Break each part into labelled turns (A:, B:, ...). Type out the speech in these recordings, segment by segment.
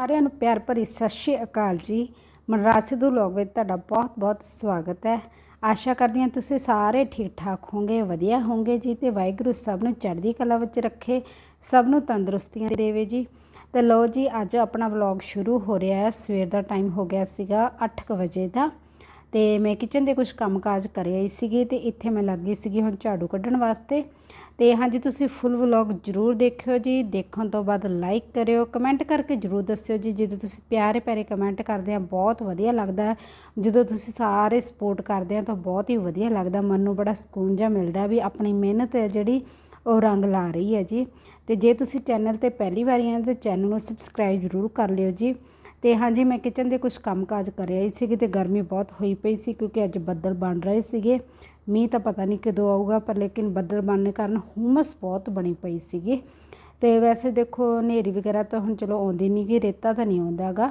A: ਸਾਰਿਆਂ ਨੂੰ ਪਿਆਰ ਭਰੀ ਸਤਿ ਸ਼੍ਰੀ ਅਕਾਲ ਜੀ। ਮਨਰਾਜ ਸਿੱਧੂ ਲੋਕ ਵਿੱਚ ਤੁਹਾਡਾ ਬਹੁਤ-ਬਹੁਤ ਸਵਾਗਤ ਹੈ। ਆਸ਼ਾ ਕਰਦੀ ਹਾਂ ਤੁਸੀਂ ਸਾਰੇ ਠੀਕ ਠਾਕ ਹੋਵੋਗੇ, ਵਧੀਆ ਹੋਵੋਗੇ ਜੀ ਤੇ ਵਾਹਿਗੁਰੂ ਸਭ ਨੂੰ ਚੜ੍ਹਦੀ ਕਲਾ ਵਿੱਚ ਰੱਖੇ, ਸਭ ਨੂੰ ਤੰਦਰੁਸਤੀਆਂ ਦੇਵੇ ਜੀ। ਤੇ ਲੋ ਜੀ, ਅੱਜ ਆਪਣਾ ਵਲੌਗ ਸ਼ੁਰੂ ਹੋ ਰਿਹਾ ਹੈ। ਸਵੇਰ ਦਾ ਟਾਈਮ ਹੋ ਗਿਆ ਸੀਗਾ 8:00 ਵਜੇ ਦਾ। ਤੇ ਮੈਂ ਕਿਚਨ ਦੇ ਕੁਝ ਕੰਮਕਾਜ ਕਰ ਰਹੀ ਸੀਗੀ ਤੇ ਇੱਥੇ ਮੈਂ ਲੱਗੀ ਸੀਗੀ ਹੁਣ ਝਾੜੂ ਕੱਢਣ ਵਾਸਤੇ। ਤੇ ਹਾਂਜੀ, ਤੁਸੀਂ ਫੁੱਲ ਵਲੌਗ ਜਰੂਰ ਦੇਖਿਓ ਜੀ। ਦੇਖਣ ਤੋਂ ਬਾਅਦ ਲਾਈਕ ਕਰਿਓ। ਕਮੈਂਟ ਕਰਕੇ ਜਰੂਰ ਦੱਸਿਓ ਜੀ। ਜਦੋਂ ਤੁਸੀਂ ਪਿਆਰੇ ਪਿਆਰੇ ਕਮੈਂਟ ਕਰਦੇ ਆ, ਬਹੁਤ ਵਧੀਆ ਲੱਗਦਾ ਜਦੋਂ ਤੁਸੀਂ ਸਾਰੇ ਸਪੋਰਟ ਕਰਦੇ ਆ, ਤਾਂ ਬਹੁਤ ਹੀ ਵਧੀਆ ਲੱਗਦਾ ਮਨ ਨੂੰ ਬੜਾ ਸਕੂਨ ਜਿਹਾ ਮਿਲਦਾ ਵੀ ਆਪਣੀ ਮਿਹਨਤ ਹੈ ਜਿਹੜੀ ਉਹ ਰੰਗ ਲਾ ਰਹੀ ਹੈ ਜੀ। ਤੇ ਜੇ ਤੁਸੀਂ ਚੈਨਲ ਤੇ ਪਹਿਲੀ ਵਾਰੀ ਆਏ ਤਾਂ ਚੈਨਲ ਨੂੰ ਸਬਸਕ੍ਰਾਈਬ ਜਰੂਰ ਕਰ ਲਿਓ ਜੀ। ਤੇ ਹਾਂਜੀ, ਮੈਂ ਕਿਚਨ ਦੇ ਕੁਝ ਕੰਮਕਾਜ ਕਰ ਰਹੀ ਸੀਗੀ ਤੇ ਗਰਮੀ ਬਹੁਤ ਹੋਈ ਪਈ ਸੀ ਕਿਉਂਕਿ ਅੱਜ ਬੱਦਲ ਬਣ ਰਹੇ ਸੀਗੇ। ਮੀਂਹ ਤਾਂ ਪਤਾ ਨਹੀਂ ਕਦੋਂ ਆਊਗਾ, ਪਰ ਲੇਕਿਨ ਬੱਦਲ ਬਣਨ ਕਾਰਨ ਹੂਮਸ ਬਹੁਤ ਬਣੀ ਪਈ ਸੀਗੀ। ਤੇ ਵੈਸੇ ਦੇਖੋ, ਹਨੇਰੀ ਵਗੈਰਾ ਤਾਂ ਹੁਣ ਚਲੋ ਆਉਂਦੀ ਨਹੀਂ ਗੀ, ਰੇਤਾ ਤਾਂ ਨਹੀਂ ਆਉਂਦਾਗਾ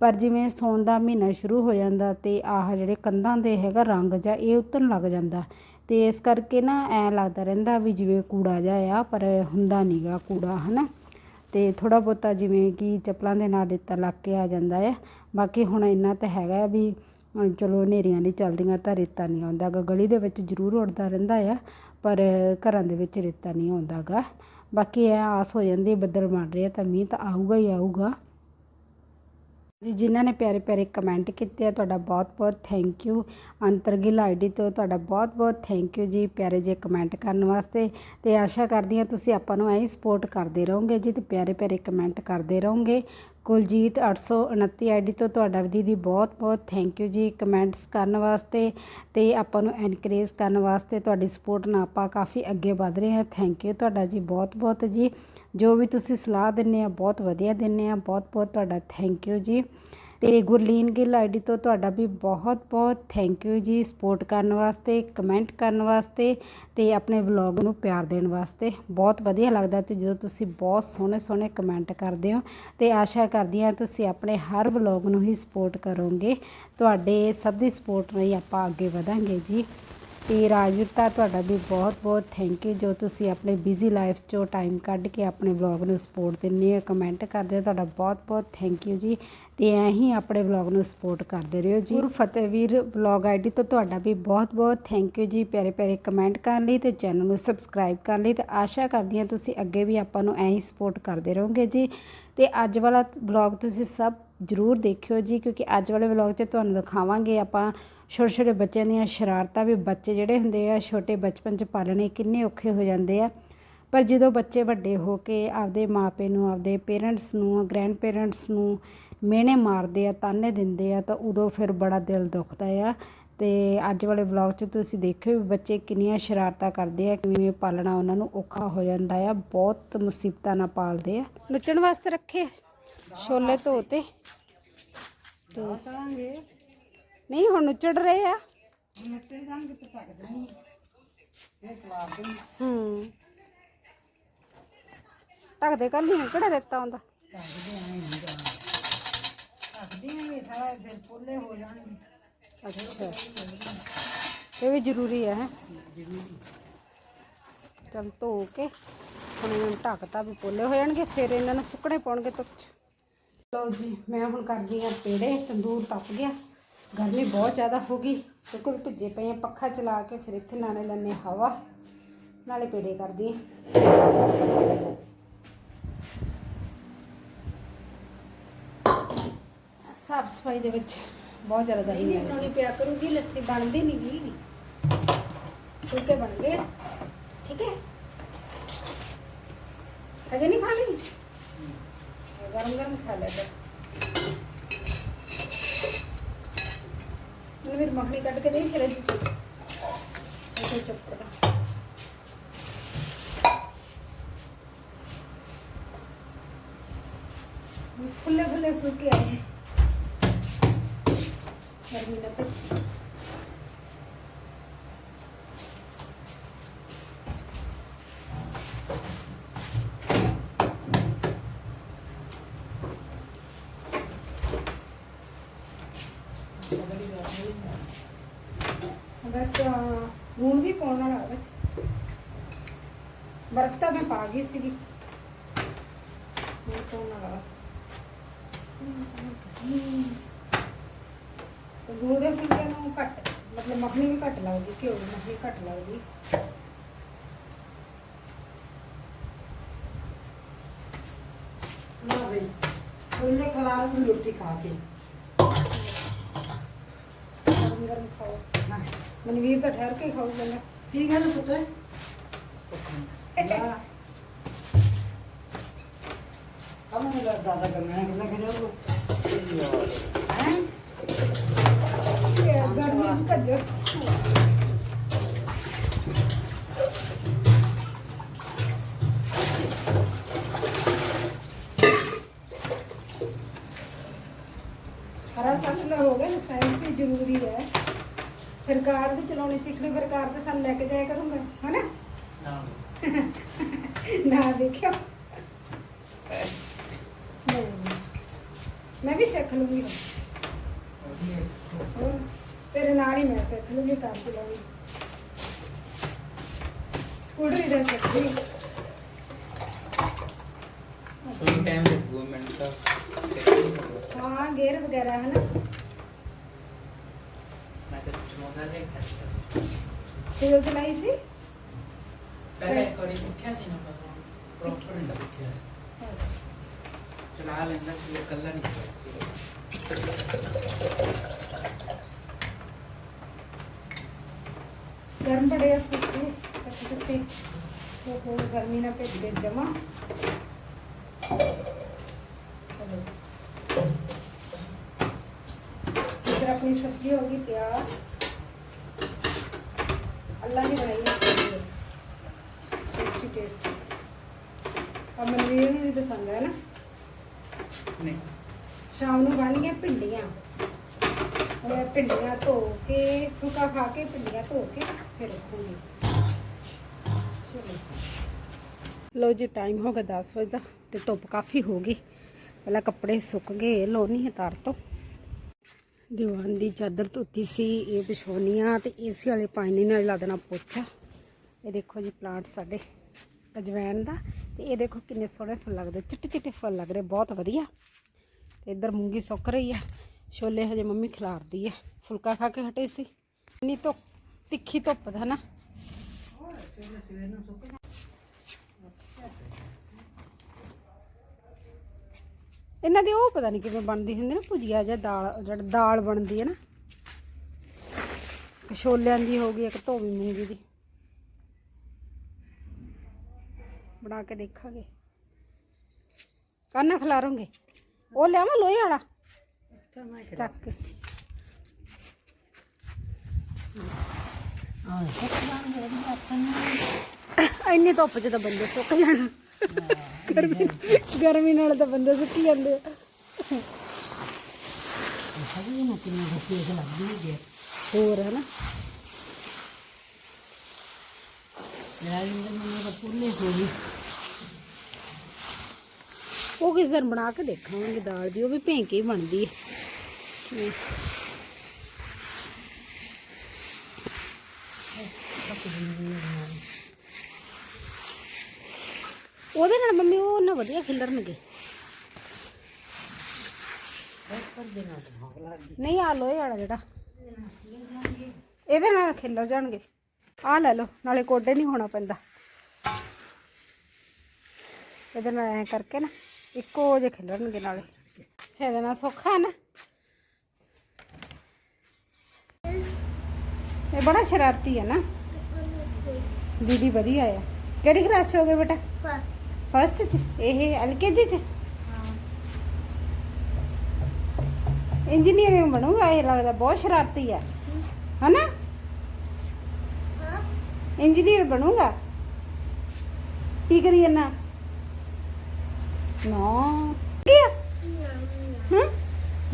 A: ਪਰ ਜਿਵੇਂ ਸੌਣ ਦਾ ਮਹੀਨਾ ਸ਼ੁਰੂ ਹੋ ਜਾਂਦਾ ਤੇ ਆਹ ਜਿਹੜੇ ਕੰਧਾਂ ਦੇ ਹੈਗਾ ਰੰਗ ਜਾਂ ਇਹ ਉਤਰਨ ਲੱਗ ਜਾਂਦਾ। ਤੇ ਇਸ ਕਰਕੇ ਨਾ ਐ ਲੱਗਦਾ ਰਹਿੰਦਾ ਵੀ ਜਿਵੇਂ ਕੂੜਾ ਜਿਹਾ ਆ, ਪਰ ਹੁੰਦਾ ਨਹੀਂਗਾ ਕੂੜਾ, ਹਨਾ? ਅਤੇ ਥੋੜ੍ਹਾ ਬਹੁਤਾ ਜਿਵੇਂ ਕਿ ਚੱਪਲਾਂ ਦੇ ਨਾਲ ਰੇਤਾ ਲੱਗ ਕੇ ਆ ਜਾਂਦਾ ਹੈ। ਬਾਕੀ ਹੁਣ ਇੰਨਾ ਤਾਂ ਹੈਗਾ ਵੀ ਚਲੋ ਹਨੇਰੀਆਂ ਦੀ ਚੱਲਦੀਆਂ ਤਾਂ ਰੇਤਾ ਨਹੀਂ ਆਉਂਦਾ ਗਾ। ਗਲੀ ਦੇ ਵਿੱਚ ਜ਼ਰੂਰ ਉੱਡਦਾ ਰਹਿੰਦਾ ਆ, ਪਰ ਘਰਾਂ ਦੇ ਵਿੱਚ ਰੇਤਾ ਨਹੀਂ ਆਉਂਦਾ ਗਾ। ਬਾਕੀ ਇਹ ਆਸ ਹੋ ਜਾਂਦੀ ਬੱਦਲ ਬਣ ਰਿਹਾ ਤਾਂ ਮੀਂਹ ਤਾਂ ਆਊਗਾ ਹੀ ਆਊਗਾ। ਜੀ, ਜਿਨ੍ਹਾਂ ਨੇ ਪਿਆਰੇ ਪਿਆਰੇ ਕਮੈਂਟ ਕੀਤੇ ਆ, ਤੁਹਾਡਾ ਬਹੁਤ-ਬਹੁਤ ਥੈਂਕ ਯੂ ਅੰਤਰਗਿਲ ਆਈਡੀ ਤੋਂ ਤੁਹਾਡਾ ਬਹੁਤ-ਬਹੁਤ ਥੈਂਕ ਯੂ ਜੀ, ਪਿਆਰੇ ਜੇ ਕਮੈਂਟ ਕਰਨ ਵਾਸਤੇ। ਤੇ ਆਸ਼ਾ ਕਰਦੀ ਹਾਂ ਤੁਸੀਂ ਆਪਾਂ ਨੂੰ ਐਂ ਸਪੋਰਟ ਕਰਦੇ ਰਹੋਗੇ ਜੀ ਤੇ ਪਿਆਰੇ ਪਿਆਰੇ ਕਮੈਂਟ ਕਰਦੇ ਰਹੋਗੇ। ਕੁਲਜੀਤ 829 ਆਈਡੀ ਤੋਂ ਤੁਹਾਡਾ ਵੀ ਦੀਦੀ ਬਹੁਤ-ਬਹੁਤ ਥੈਂਕ ਯੂ ਜੀ ਕਮੈਂਟਸ ਕਰਨ ਵਾਸਤੇ ਅਤੇ ਆਪਾਂ ਨੂੰ ਐਨਕਰੇਜ ਕਰਨ ਵਾਸਤੇ ਤੁਹਾਡੀ ਸਪੋਰਟ ਨਾਲ ਆਪਾਂ ਕਾਫੀ ਅੱਗੇ ਵਧ ਰਹੇ ਹਾਂ। ਥੈਂਕ ਯੂ ਤੁਹਾਡਾ ਜੀ ਬਹੁਤ-ਬਹੁਤ ਜੀ। ਜੋ ਵੀ ਤੁਸੀਂ ਸਲਾਹ ਦਿੰਦੇ ਆ, ਬਹੁਤ ਵਧੀਆ ਦਿੰਦੇ ਆ। ਬਹੁਤ-ਬਹੁਤ ਤੁਹਾਡਾ ਥੈਂਕ ਯੂ ਜੀ। ਤੇ ਗੁਰਲੀਨ ਗਿੱਲ ਆਈਡੀ ਤੋਂ ਤੁਹਾਡਾ ਵੀ ਬਹੁਤ-ਬਹੁਤ ਥੈਂਕ ਯੂ ਜੀ ਸਪੋਰਟ ਕਰਨ ਵਾਸਤੇ ਕਮੈਂਟ ਕਰਨ ਵਾਸਤੇ ਤੇ ਆਪਣੇ ਵਲੌਗ ਨੂੰ ਪਿਆਰ ਦੇਣ ਵਾਸਤੇ। ਬਹੁਤ ਵਧੀਆ ਲੱਗਦਾ ਤੇ ਜਦੋਂ ਤੁਸੀਂ ਬਹੁਤ ਸੋਹਣੇ-ਸੋਹਣੇ ਕਮੈਂਟ ਕਰਦੇ ਹੋ ਤੇ ਆਸ਼ਾ ਕਰਦੀ ਹਾਂ ਤੁਸੀਂ ਆਪਣੇ ਹਰ ਵਲੌਗ ਨੂੰ ਹੀ ਸਪੋਰਟ ਕਰੋਗੇ। ਤੁਹਾਡੇ ਸਭ ਦੀ ਸਪੋਰਟ ਨਾਲ ਹੀ ਆਪਾਂ ਅੱਗੇ ਵਧਾਂਗੇ ਜੀ। ਤੇ ਰਾਜਵੀਰਤਾ ਤੁਹਾਡਾ ਵੀ ਬਹੁਤ-ਬਹੁਤ ਥੈਂਕ ਯੂ ਜੋ ਤੁਸੀਂ ਆਪਣੇ ਬਿਜ਼ੀ ਲਾਈਫ 'ਚੋਂ ਟਾਈਮ ਕੱਢ ਕੇ ਆਪਣੇ ਵਲੌਗ ਨੂੰ ਸਪੋਰਟ ਦਿੰਦੇ ਹੋ ਕਮੈਂਟ ਕਰਦੇ ਹੋ, ਤੁਹਾਡਾ ਬਹੁਤ-ਬਹੁਤ ਥੈਂਕ ਯੂ ਜੀ। ਤੇ ਐਂ ਹੀ ਆਪਣੇ ਵਲੌਗ ਨੂੰ ਸਪੋਰਟ ਕਰਦੇ ਰਹੋ ਜੀ। ਗੁਰ ਫਤਿਹਵੀਰ ਵਲੌਗ ਆਈਡੀ ਤੋਂ ਤੁਹਾਡਾ ਵੀ ਬਹੁਤ-ਬਹੁਤ ਥੈਂਕ ਯੂ ਜੀ। ਪਿਆਰੇ ਪਿਆਰੇ ਕਮੈਂਟ ਕਰਨ ਲਈ ਤੇ ਚੈਨਲ ਨੂੰ ਸਬਸਕ੍ਰਾਈਬ ਕਰਨ ਲਈ ਤੇ ਆਸ਼ਾ ਕਰਦੀ ਹਾਂ ਤੁਸੀਂ ਅੱਗੇ ਵੀ ਆਪਾਂ ਨੂੰ ਐਂ ਹੀ ਸਪੋਰਟ ਕਰਦੇ ਰਹੋਗੇ ਜੀ। ਤੇ ਅੱਜ ਵਾਲਾ ਵਲੌਗ ਤੁਸੀਂ ਸਭ ਜ਼ਰੂਰ ਦੇਖਿਓ ਜੀ, ਕਿਉਂਕਿ ਅੱਜ ਵਾਲੇ ਵਲੌਗ 'ਚ ਤੁਹਾਨੂੰ ਦਿਖਾਵਾਂਗੇ ਆਪਾਂ ਛੋਟੇ ਛੋਟੇ ਬੱਚਿਆਂ ਦੀਆਂ ਸ਼ਰਾਰਤਾਂ ਵੀ ਬੱਚੇ ਜਿਹੜੇ ਹੁੰਦੇ ਆ, ਛੋਟੇ ਬਚਪਨ 'ਚ ਪਾਲਣੇ ਕਿੰਨੇ ਔਖੇ ਹੋ ਜਾਂਦੇ ਆ। ਪਰ ਜਦੋਂ ਬੱਚੇ ਵੱਡੇ ਹੋ ਕੇ ਆਪਦੇ ਮਾਪੇ ਨੂੰ, ਆਪਦੇ ਪੇਰੈਂਟਸ ਨੂੰ ਗ੍ਰੈਂਡ ਪੇਰੈਂਟਸ ਨੂੰ ਮਿਹਣੇ ਮਾਰਦੇ ਆ, ਤਾਨੇ ਦਿੰਦੇ ਆ, ਤਾਂ ਉਦੋਂ ਫਿਰ ਬੜਾ ਦਿਲ ਦੁਖਦਾ ਆ। ਤੇ ਅੱਜ ਵਾਲੇ ਵਲੌਗ 'ਚ ਤੁਸੀਂ ਦੇਖਿਓ ਵੀ ਬੱਚੇ ਕਿੰਨੀਆਂ ਸ਼ਰਾਰਤਾਂ ਕਰਦੇ ਆ, ਕਿਵੇਂ ਪਾਲਣਾ ਉਹਨਾਂ ਨੂੰ ਔਖਾ ਹੋ ਜਾਂਦਾ ਆ, ਬਹੁਤ ਮੁਸੀਬਤਾਂ ਨਾਲ ਪਾਲਦੇ ਆ। ਨੁੱਚਣ ਵਾਸਤੇ ਰੱਖੇ ਛੋਲੇ ਧੋਤੇ ਤੇ ਨਹੀਂ ਹੁਣ ਨੁੱਚੜ ਰਹੇ ਆ। ਹੂੰ ਢੱਕਦੇ ਕੱਲ ਨਹੀਂ ਕਿਹੜਾ ਦਿੱਤਾ ਹੁੰਦਾ? ਅੱਛਾ। ਇਹ ਵੀ ਜ਼ਰੂਰੀ ਹੈ ਹੈਂ? ਚੱਲ ਧੋ ਕੇ ਹੁਣ ਇਹਨਾਂ ਨੂੰ ਢੱਕਤਾ ਵੀ ਪੋਲੇ ਹੋ ਜਾਣਗੇ ਫਿਰ ਇਹਨਾਂ ਨੂੰ ਸੁੱਕਣੇ ਪਾਉਣਗੇ ਧੁੱਪ 'ਚ। ਲਓ ਜੀ ਮੈਂ ਹੁਣ ਕਰਦੀ ਆ ਪੇੜੇ ਤੰਦੂਰ ਤਪ ਗਿਆ। ਗਰਮੀ ਬਹੁਤ ਜ਼ਿਆਦਾ ਹੋ ਗਈ। ਬਿਲਕੁਲ ਭਿੱਜੇ ਪਏ ਆ ਪੱਖਾ ਚਲਾ ਕੇ ਫਿਰ ਇੱਥੇ ਨਾਲੇ ਲੈਣੇ ਹਵਾ। ਨਾਲੇ ਪੇੜੇ ਕਰਦੀ ਸਾਫ਼ ਸਫ਼ਾਈ ਦੇ ਵਿੱਚ ਬਹੁਤ ਜ਼ਿਆਦਾ ਗਰਮੀ ਹੈ ਬਣਾਉਣੀ ਪਿਆ ਕਰੂਗੀ ਲੱਸੀ ਬਣਦੀ ਨਹੀਂ ਗਈ ਫੁਲਕੇ ਬਣ ਗਏ। ਠੀਕ ਹੈ? ਹਜੇ ਨਹੀਂ ਖਾਣੀ? ਗਰਮ ਗਰਮ ਖਾ ਲੈ ਬਸ ਮੈਨੂੰ ਮੱਖਣੀ ਕੱਢ ਕੇ ਦੇਈ, ਫਿਰ ਇਹ ਚੁੱਪ ਕਰ ਖੁੱਲੇ ਖੁੱਲੇ ਫੁਲਕੇ ਆਏ ਗਰਮੀ ਲੱਗੇ। ਬਸ ਅਹ, ਲੂਣ ਵੀ ਪਾਉਣ ਵਾਲਾ ਵਿੱਚ ਬਰਫ਼ ਤਾਂ ਮੈਂ ਪਾ ਗਈ ਸੀਗੀ। ਹੁਣ ਪਾਉਣ ਵਾਲਾ ਤੇ ਦੇ ਫੁਲਕੇ ਨੂੰ ਘੱਟ ਮਤਲਬ ਮੱਖਣੀ ਵੀ ਘੱਟ ਲੱਗਦੀ ਘਿਓ ਦੀ ਮੱਖਣੀ ਘੱਟ ਲੱਗਦੀ।
B: ਨਾ ਬਈ ਉਹਨੇ ਖਲਾਰ ਨੂੰ ਰੋਟੀ ਖਾ ਕੇ।
A: ਗਰਮ ਗਰਮ ਖਾਓ।
B: ਹਾਂ
A: ਮਨਵੀਰ ਤਾਂ ਠਹਿਰ ਕੇ ਖਾਊ ਪਹਿਲਾਂ।
B: ਠੀਕ ਹੈ ਨਾ ਪੁੱਤਰ ਲਾ। ਕਮ ਨੇ ਦਾਦਾ ਕਰਨਾ ਕਿੰਨਾ ਕਰਿਆ ਉਹ ਹੈ
A: ਗਰਮੀ ਭੱਜੋ। ਹੋ ਨਾ ਸਾਇੰਸ ਵੀ ਜ਼ਰੂਰੀ ਹੈ। ਫਿਰ ਕਾਰ ਵੀ ਚਲਾਉਣੀ ਸਿੱਖਣੀ ਫਿਰ ਕਾਰ ਤੇ ਸਾਨੂੰ ਲੈ ਕੇ ਜਾਇਆ ਕਰੂੰਗਾ ਹਨਾ? ਨਾ। ਦੇਖਿਓ। ਨਹੀਂ, ਮੈਂ ਵੀ ਸਿੱਖ ਲੂੰਗੀ। ਹੋਰ ਤੇਰੇ ਨਾਲ ਹੀ ਮੈਂ ਸਿੱਖ ਲੂੰਗੀ ਕਾਰ ਚਲਾਉਣੀ। ਸਕੂਟਰੀ ਦਾ ਸਿੱਖ ਲਈ।
C: ਸੋ ਟਾਈਮ ਲੱਗੂਗਾ ਮਿੰਟ ਦਾ
A: ਹਾਂ ਗੇਅਰ ਵਗੈਰਾ ਹੈ ਨਾ
C: ਮੈਂ ਤਾਂ ਚਲਾਉਂਦਾ ਨਹੀਂ ਖੱਟਾ
A: ਤੇ ਉਹ ਚਲਾਈ ਸੀ
C: ਪਹਿਲੇ ਇੱਕ ਵਾਰੀ ਸਿੱਖਿਆ ਸੀ ਨਾ ਪ੍ਰੋਪਰ ਨਹੀਂ ਸਿੱਖਿਆ ਚਲਾ ਲੈਂਦਾ ਸੀ ਉਹ ਕੱਲਾ ਨਹੀਂ ਸਿੱਖਿਆ ਸੀ
A: ਗਰਮ ਬੜੇ ਆ ਕੁੱਤੇ ਕੱਟੇ ਕੱਟੇ ਉਹ ਹੋ ਗਰਮੀ ਨਾਲ ਭੇਜ ਦੇ ਜਮਾ ਇਧਰ ਆਪਣੀ ਸਬਜ਼ੀ ਹੋ ਗਈ ਤਿਆਰ ਅੱਲਾ ਨੇ ਬਣਾਈ ਹੈ ਟੇਸਟੀ ਟੇਸਟੀ ਆ ਮਨਵੀਰ ਨੂੰ ਵੀ ਪਸੰਦ ਹੈ ਨਾ?
C: ਨਹੀਂ।
A: ਸ਼ਾਮ ਨੂੰ ਬਣ ਗਈਆਂ ਭਿੰਡੀਆਂ। ਇਹ ਭਿੰਡੀਆਂ ਧੋ ਕੇ ਫੁਲਕਾ ਖਾ ਕੇ ਭਿੰਡੀਆਂ ਧੋ ਕੇ ਫਿਰ ਰੱਖੂਗੀ। ਲੋ ਜੀ। ਟਾਈਮ ਹੋ ਗਿਆ 10 ਵਜੇ ਦਾ ਤੇ ਧੁੱਪ ਕਾਫੀ ਹੋ ਗਈ। ਪਹਿਲਾਂ ਕੱਪੜੇ ਸੁੱਕ ਗਏ ਲੋਨੀ ਹੈ ਤਾਰ ਤੋਂ। ਦੀਵਾਨ ਦੀ ਚਾਦਰ ਧੋਤੀ ਸੀ ਇਹ ਵਿਛੋਨੀਆਂ ਤੇ ਏਸੀ ਵਾਲੇ ਪਾਣੀ ਨਾਲ ਲਾ ਦੇਣਾ ਪੋਚਾ। ਇਹ ਦੇਖੋ ਜੀ ਪਲਾਂਟ ਸਾਡੇ ਅਜਵੈਨ ਦਾ। ਤੇ ਇਹ ਦੇਖੋ ਕਿੰਨੇ ਸੋਹਣੇ ਫੁੱਲ ਲੱਗਦੇ, ਚਿੱਟੇ ਚਿੱਟੇ ਫੁੱਲ ਲੱਗ ਰਹੇ, ਬਹੁਤ ਵਧੀਆ। ਤੇ ਇੱਧਰ ਮੂੰਗੀ ਸੁੱਕ ਰਹੀ ਆ, ਛੋਲੇ ਹਜੇ ਮੰਮੀ ਖਿਲਾਰਦੀ ਆ। ਫੁਲਕਾ ਖਾ ਕੇ ਹਟੇ ਸੀ। ਇੰਨੀ ਧੁੱਪ, ਤਿੱਖੀ ਧੁੱਪ ਦਾ ਨਾ। ਇਹਨਾਂ ਦੀ ਉਹ ਪਤਾ ਨਹੀਂ ਕਿਵੇਂ ਬਣਦੀ ਹੁੰਦੀ ਨਾ, ਭੁਜੀਆ ਜਾਂ ਦਾਲ, ਜਿਹੜਾ ਦਾਲ ਬਣਦੀ ਹੈ ਨਾ। ਇੱਕ ਛੋਲਿਆਂ ਦੀ ਹੋ ਗਈ ਇੱਕ ਧੋਵੀ ਮੂੰਗੀ ਦੀ। ਬਣਾ ਕੇ ਦੇਖਾਂਗੇ। ਕੰਨ ਖਿਲਾਰੋਂਗੇ। ਉਹ ਲਿਆਵਾਂ ਲੋਹੇ ਵਾਲਾ? ਚੱਕ ਇੰਨੀ ਧੁੱਪ 'ਚ ਤਾਂ ਬੰਦੇ ਸੁੱਕ ਜਾਣਾ। ਗਰਮੀ ਗਰਮੀ ਨਾਲ ਤਾਂ ਬੰਦੇ ਸੁੱਕੀ ਜਾਂਦੇ ਆ।
B: ਸਭੀ ਨੂੰ ਕਿੰਨੀ ਬੱਤੀ ਤੇ ਲੱਗਦੀ ਹੈ
A: ਹੋਰ ਹੈ ਨਾ
B: ਮੇਰਾ ਮੈਨੂੰ ਤਾਂ ਪੁੱਲੇ ਹੋ ਗਈ
A: ਉਹ ਕਿਸ ਦਿਨ ਬਣਾ ਕੇ ਦੇਖਾਂਗੇ ਦਾਲ ਦੀ, ਉਹ ਵੀ ਭੇਂ ਕੇ ਹੀ ਬਣਦੀ ਹੈ। ਉਹਦੇ ਨਾਲ ਮੰਮੀ ਉਹ ਨਾ ਵਧੀਆ ਖਿਲਰਨਗੇ। ਨਹੀਂ ਆ ਲੋਹੇ ਵਾਲਾ ਜਿਹੜਾ। ਇਹਦੇ ਨਾਲ ਖਿਲਰ ਜਾਣਗੇ। ਆ ਲੈ ਲਓ, ਨਾਲੇ ਕੋਡੇ ਨਹੀਂ ਹੋਣਾ ਪੈਂਦਾ। ਇਹਦੇ ਨਾਲ ਐ ਕਰਕੇ ਨਾ, ਇੱਕੋ ਜਿਹੇ ਖਿਲਰਨਗੇ ਨਾਲੇ। ਇਹਦੇ ਨਾਲ ਸੌਖਾ ਹੈ ਨਾ। ਇਹ ਬੜਾ ਸ਼ਰਾਰਤੀ ਹੈ ਨਾ। ਦੀਦੀ ਵਧੀਆ ਆ। ਕਿਹੜੀ ਕਲਾਸ ਚ ਹੋ ਗਏ ਬੇਟਾ? ਫਸਟ ਚ। ਇਹ ਐਲਕੇਜੀ ਚ? ਇੰਜੀਨੀਅਰਿੰਗ ਬਣੂਗਾ, ਇਹ ਲੱਗਦਾ ਬਹੁਤ ਸ਼ਰਾਰਤੀ ਹੈ। ਹਨਾ? ਇੰਜੀਨੀਅਰ ਬਣੂਗਾ। ਕੀ ਕਰੀ ਜਾਂਦਾ ਨਾ। ਕੀ ਆ?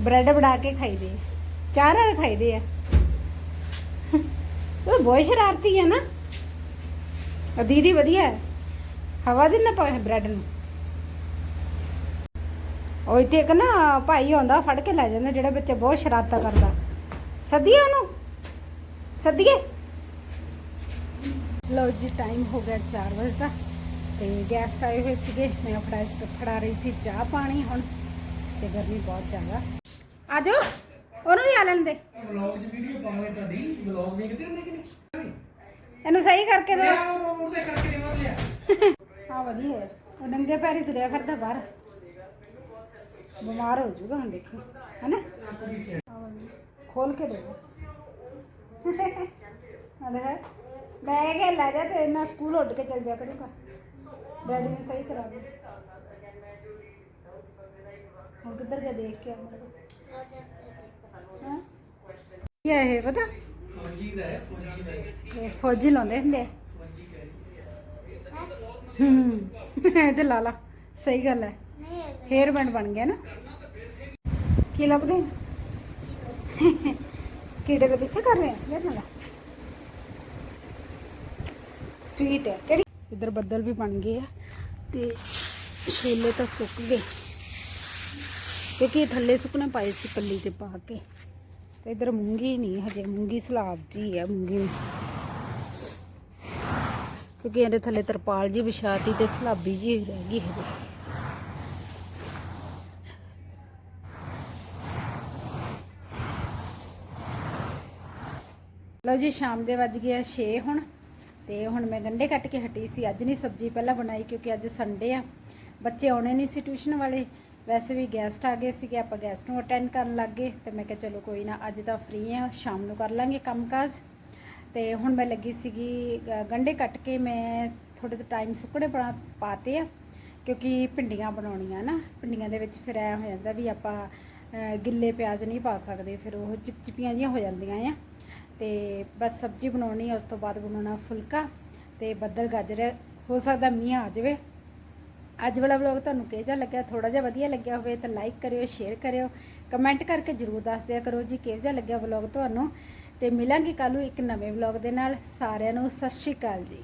A: ਬ੍ਰੈਡ ਬਣਾ ਕੇ ਖਾਈਦੇ ਆ। ਨਾਲ ਖਾਈਦੇ ਆ। ਉਹ ਬਹੁਤ ਸ਼ਰਾਰਤੀ ਹੈ ਨਾ। ਆ ਦੀਦੀ ਵਧੀਆ ਹਵਾ ਦੇ ਨਾ ਪਾਏ ਬ੍ਰੈਡ ਨੂੰ। ਉਹ ਇੱਥੇ ਇੱਕ ਨਾ ਭਾਈ ਆਉਂਦਾ, ਫੜ ਕੇ ਲੈ ਜਾਂਦਾ, ਜਿਹੜਾ ਬੱਚਾ ਬਹੁਤ ਸ਼ਰਾਰਤਾਂ ਕਰਦਾ। ਸੱਦੀਏ ਉਹਨੂੰ। ਸੱਦੀਏ। ਲਓ ਜੀ ਟਾਈਮ ਹੋ ਗਿਆ 4 ਵਜੇ ਦਾ ਤੇ ਗੈਸਟ ਆਏ ਹੋਏ ਸੀਗੇ। ਮੈਂ ਫੜਾ ਫੜਾ ਰਹੀ ਸੀ ਚਾਹ ਪਾਣੀ ਹੁਣ ਤੇ ਗਰਮੀ ਬਹੁਤ ਜ਼ਿਆਦਾ। ਆ ਜਾਓ ਉਹਨੂੰ ਵੀ ਆ ਲੈਣ ਦੇ।
C: ਵਲੌਗ 'ਚ ਵੀਡੀਓ ਪਾਵਾਂਗੇ ਤੁਹਾਡੀ। ਵਲੌਗ ਵੇਖਦੇ ਹੁੰਦੇ ਕਿ ਨਹੀਂ?
A: ਇਹਨੂੰ ਸਹੀ ਕਰਕੇ ਦੇ
C: ਉਹ ਕਰਕੇ ਲਿਆ।
A: ਹਾਂ ਵਧੀਆ। ਉਹ ਨੰਗੇ ਪੈਰੀ ਤੁਰਿਆ ਫਿਰਦਾ ਬਾਹਰ। ਬਿਮਾਰ ਹੋ ਜਾਊਗਾ ਹੁਣ ਦੇਖੀ। ਹੈਨਾ? ਖੋਲ ਕੇ ਦੇ ਆ ਦੇਖ। ਮੈਂ ਇਹ ਲੈ ਜਾ ਤੇ ਇਹਨਾਂ ਸਕੂਲ ਉੱਡ ਕੇ ਚੱਲ ਜਾ ਕਰੂਗਾ। ਡੈਡੀ ਨੇ ਸਹੀ ਕਰਾ ਦੇ ਹੁਣ ਕਿੱਧਰ ਗਿਆ ਦੇਖ ਕੇ ਆਉਂਦਾ। ਹਾਂ? ਕੀ ਹੈ ਇਹ ਪਤਾ?
C: ਫੌਜੀ ਦਾ ਹੈ ਫੌਜੀ ਦਾ
A: ਇਹ ਫੌਜੀ ਲਾਉਂਦੇ ਹੁੰਦੇ
C: ਫੌਜੀ ਹੂੰ।
A: ਇਹ ਤੇ ਲਾ ਲਾ। ਸਹੀ ਗੱਲ ਹੈ ਹੇਅਰ ਬੈਂਡ ਬਣ ਗਿਆ ਨਾ। ਕੀ ਲੱਭਦੇ ਕੀੜੇ ਦੇ ਪਿੱਛੇ ਕਰ ਰਹੇ ਆ? ਯਾਰ ਨਾਲ ਸਵੀਟ ਹੈ। ਕਿਹੜੀ? ਇਧਰ ਬੱਦਲ ਵੀ ਬਣ ਗਏ ਆ ਤੇ ਛੇਲੇ ਤਾਂ ਸੁੱਕ ਗਏ। ਕਿਉਂਕਿ ਇਹ ਥੱਲੇ ਸੁੱਕਣੇ ਪਾਏ ਸੀ ਪੱਲੀ ਤੇ ਪਾ ਕੇ। ਤੇ ਇਧਰ ਮੂੰਗੀ ਨਹੀਂ ਹਜੇ। ਮੂੰਗੀ ਸਲਾਬ ਜੀ ਆ ਮੂੰਗੀ ਕਿਉਂਕਿ ਇਹਦੇ ਥੱਲੇ ਤਰਪਾਲ ਜੀ, ਵਿਛਾਤੀ ਤੇ ਸਲਾਬੀ ਜੀ ਰਹਿ ਗਈ ਹਜੇ। ਲਓ ਜੀ, ਸ਼ਾਮ ਦੇ ਵੱਜ ਗਿਆ 6 ਹੁਣ। ਤੇ ਹੁਣ ਮੈਂ ਗੰਡੇ ਕੱਟ ਕੇ ਹਟੀ ਸੀ। ਅੱਜ ਨਹੀਂ ਸਬਜ਼ੀ ਪਹਿਲਾਂ ਬਣਾਈ ਕਿਉਂਕਿ ਅੱਜ ਸੰਡੇ ਆ। ਬੱਚੇ ਆਉਣੇ ਨਹੀਂ ਸੀ ਟਿਊਸ਼ਨ ਵਾਲੇ। ਵੈਸੇ ਵੀ ਗੈਸਟ ਆ ਗਏ ਸੀਗੇ। ਆਪਾਂ ਗੈਸਟ ਨੂੰ ਅਟੈਂਡ ਕਰਨ ਲੱਗ ਗਏ। ਤੇ ਮੈਂ ਕਿਹਾ ਚਲੋ ਕੋਈ ਨਾ ਅੱਜ ਤਾਂ ਫ੍ਰੀ ਆ। ਸ਼ਾਮ ਨੂੰ ਕਰ ਲਾਂਗੇ ਕੰਮਕਾਜ। ਤੇ ਹੁਣ ਮੈਂ ਲੱਗੀ ਸੀਗੀ ਅ, ਗੰਡੇ ਕੱਟ ਕੇ ਮੈਂ ਥੋੜੇ ਜਿਹਾ ਟਾਈਮ ਸੁੱਕਣੇ ਬਣਾ ਪਾਤੇ ਆ। ਕਿਉਂਕਿ ਭਿੰਡੀਆਂ ਬਣਾਉਣੀਆਂ ਨਾ। ਭਿੰਡੀਆਂ ਦੇ ਵਿੱਚ ਫਿਰ ਐ ਹੋ ਜਾਂਦਾ ਵੀ ਆਪਾਂ ਗਿੱਲੇ ਪਿਆਜ਼ ਨਹੀਂ ਪਾ ਸਕਦੇ। ਫਿਰ ਉਹ ਚਿਪਚਿਪੀਆਂ ਜਿਹੀਆਂ ਹੋ ਜਾਂਦੀਆਂ ਆ। ਤੇ ਬਸ ਸਬਜ਼ੀ ਬਣਾਉਣੀ ਉਸ ਤੋਂ ਬਾਅਦ ਬਣਾਉਣਾ ਫੁਲਕਾ ਤੇ ਬੱਦਲ ਗਾਜਰ, ਹੋ ਸਕਦਾ ਮੀਂਹ ਆ ਜਾਵੇ। ਅੱਜ ਵਾਲਾ ਵਲੌਗ ਤੁਹਾਨੂੰ ਕਿਹੋ ਜਿਹਾ ਲੱਗਿਆ? ਥੋੜਾ ਜਿਹਾ ਵਧੀਆ ਲੱਗਿਆ ਹੋਵੇ ਤਾਂ ਲਾਈਕ ਕਰਿਓ ਸ਼ੇਅਰ ਕਰਿਓ ਕਮੈਂਟ ਕਰਕੇ ਜਰੂਰ ਦੱਸ ਦਿਆ ਕਰੋ ਜੀ, ਕਿਹੋ ਜਿਹਾ ਲੱਗਿਆ ਵਲੌਗ ਤੁਹਾਨੂੰ? ਤੇ ਮਿਲਾਂਗੇ ਕੱਲ੍ਹ ਨੂੰ ਇੱਕ ਨਵੇਂ ਵਲੌਗ ਦੇ ਨਾਲ। ਸਾਰਿਆਂ ਨੂੰ ਸਤਿ ਸ਼੍ਰੀ ਅਕਾਲ ਜੀ।